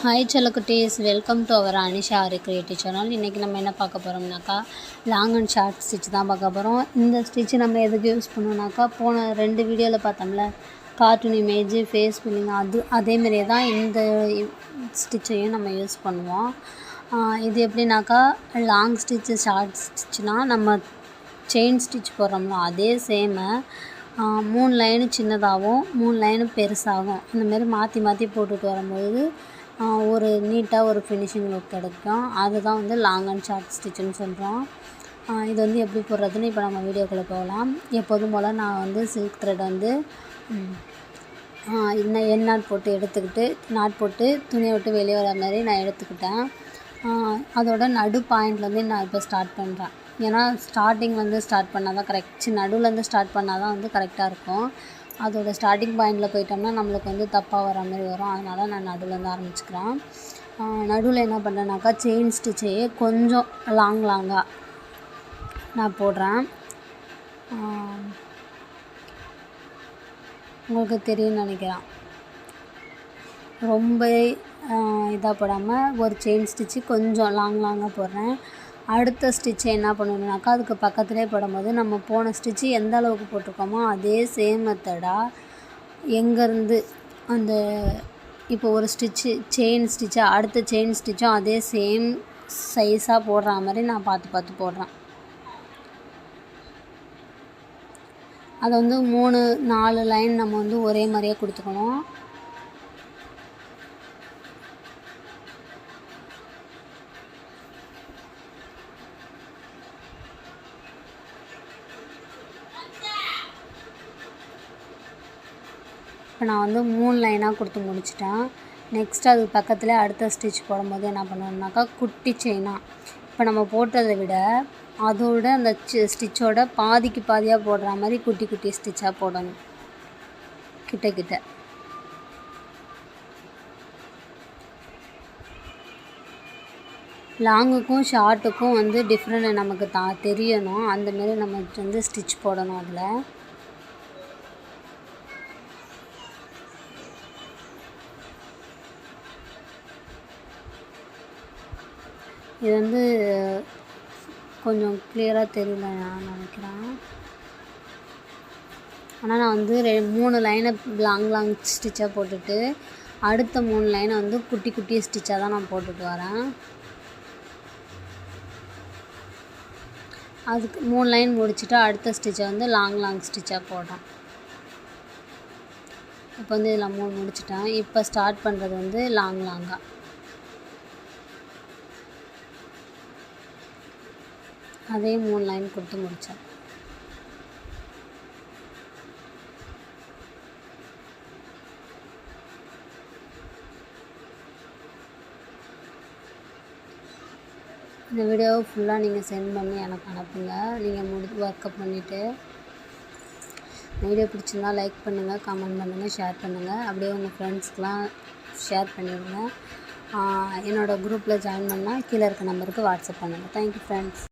Hi செல்லக்குட்டீஸ் welcome to our Anisha Aari creative channel இன்றைக்கி நம்ம என்ன பார்க்க போகிறோம்னாக்கா லாங் அண்ட் ஷார்ட் ஸ்டிச் தான் பார்க்க போகிறோம் இந்த ஸ்டிச் நம்ம எதுக்கு யூஸ் பண்ணோம்னாக்கா போன ரெண்டு வீடியோவில் பார்த்தோம்ல கார்ட்டூன் இமேஜ் ஃபேஸ் பில்லிங் அது அதேமாரியே தான் இந்த ஸ்டிச்சையும் நம்ம யூஸ் பண்ணுவோம். இது எப்படின்னாக்கா லாங் ஸ்டிச்சு ஷார்ட் ஸ்டிச்னால் நம்ம செயின் ஸ்டிச் போடுறோம்ல அதே சேமு மூணு லைனு சின்னதாகவும் மூணு லைனு பெருசாகும் அந்தமாரி மாற்றி மாற்றி போட்டுட்டு வரும்போது ஒரு நீட்டாக ஒரு ஃபினிஷிங் லுக் கிடைக்கும் அதுதான் வந்து லாங் அண்ட் ஷார்ட் ஸ்டிச்சுன்னு சொல்கிறோம் இது வந்து எப்படி போடுறதுன்னு இப்போ நம்ம வீடியோக்குள்ளே போகலாம். எப்போதும் போல் நான் வந்து சில்க் த்ரெட் வந்து என்ன என் நாட் போட்டு எடுத்துக்கிட்டு நாட் போட்டு துணியை விட்டு வெளியே வர மாதிரி நான் எடுத்துக்கிட்டேன். அதோட நடு பாயிண்ட்லேருந்து நான் இப்போ ஸ்டார்ட் பண்ணுறேன் ஏன்னா ஸ்டார்டிங் வந்து ஸ்டார்ட் பண்ணால் தான் கரெக்ட் நடுவுலேருந்து ஸ்டார்ட் பண்ணால் தான் வந்து கரெக்டாக இருக்கும். அதோட ஸ்டார்டிங் பாயிண்டில் போயிட்டோம்னா நம்மளுக்கு வந்து தப்பாக வர மாதிரி வரும். அதனால் நான் நடுவுலேருந்து ஆரம்பிச்சுக்கிறேன். நடுவில் என்ன பண்ணுறேன்னாக்கா செயின் ஸ்டிச்சையே கொஞ்சம் லாங் லாங்காக நான் போடுறேன். உங்களுக்கு தெரியும்னு நினைக்கிறேன். ரொம்ப இதாக போடாமல் ஒரு செயின் ஸ்டிச்சு கொஞ்சம் லாங் லாங்காக போடுறேன். அடுத்த ஸ்டிச்சை என்ன பண்ணணுனாக்கா அதுக்கு பக்கத்துலேயே போடும்போது நம்ம போன ஸ்டிச்சு எந்த அளவுக்கு போட்டிருக்கோமோ அதே சேம் மெத்தடாக எங்கேருந்து அந்த இப்போ ஒரு ஸ்டிச்சு செயின் ஸ்டிச்சாக அடுத்த செயின் ஸ்டிச்சும் அதே சேம் சைஸாக போடுற மாதிரி நான் பார்த்து பார்த்து போடுறேன். அதை வந்து மூணு நாலு லைன் நம்ம வந்து ஒரே மாதிரியே கொடுத்துக்கணும். இப்போ நான் வந்து மூணு லைனாக கொடுத்து முடிச்சிட்டேன். நெக்ஸ்ட் அது பக்கத்தில் அடுத்த ஸ்டிச் போடும்போது என்ன பண்ணணுன்னாக்கா குட்டி செயினாக இப்போ நம்ம போட்டதை விட அதோட அந்த ஸ்டிச்சோட பாதிக்கு பாதியாக போடுற மாதிரி குட்டி குட்டி ஸ்டிச்சாக போடணும். கிட்ட கிட்ட. லாங்குக்கும் ஷார்ட்டுக்கும் வந்து டிஃப்ரெண்ட் நமக்கு தா தெரியணும். அந்தமாரி நம்ம வந்து ஸ்டிச் போடணும் அதில். இது வந்து கொஞ்சம் கிளியராக தெரியல நான் நினைக்கிறேன். ஆனால் நான் வந்து ரெ மூணு லைனை லாங் லாங் ஸ்டிச்சாக போட்டுட்டு அடுத்த மூணு லைனை வந்து குட்டி குட்டி ஸ்டிச்சாக தான் நான் போட்டுட்டு வரேன். அதுக்கு மூணு லைன் முடிச்சுட்டு அடுத்த ஸ்டிச்சை வந்து லாங் லாங் ஸ்டிச்சாக போடுறேன். இப்போ வந்து இதில் மூணு முடிச்சிட்டேன். இப்போ ஸ்டார்ட் பண்ணுறது வந்து லாங் லாங்காக அதே மூணு லைன் கொடுத்து முடித்தேன் இந்த வீடியோவை ஃபுல்லாக நீங்கள் சென்ட் பண்ணி எனக்கு அனுப்புங்க. நீங்கள் முடி ஒர்க்கப் பண்ணிவிட்டு வீடியோ பிடிச்சிருந்தா லைக் பண்ணுங்கள் கமெண்ட் பண்ணுங்கள் ஷேர் பண்ணுங்கள் அப்படியே உங்கள் ஃப்ரெண்ட்ஸ்க்கெலாம் ஷேர் பண்ணிவிடுங்க என்னோடய குரூப்பில் ஜாயின் பண்ணால் கீழே இருக்க நம்பருக்கு வாட்ஸ்அப் பண்ணுங்கள் தேங்க்யூ ஃப்ரெண்ட்ஸ்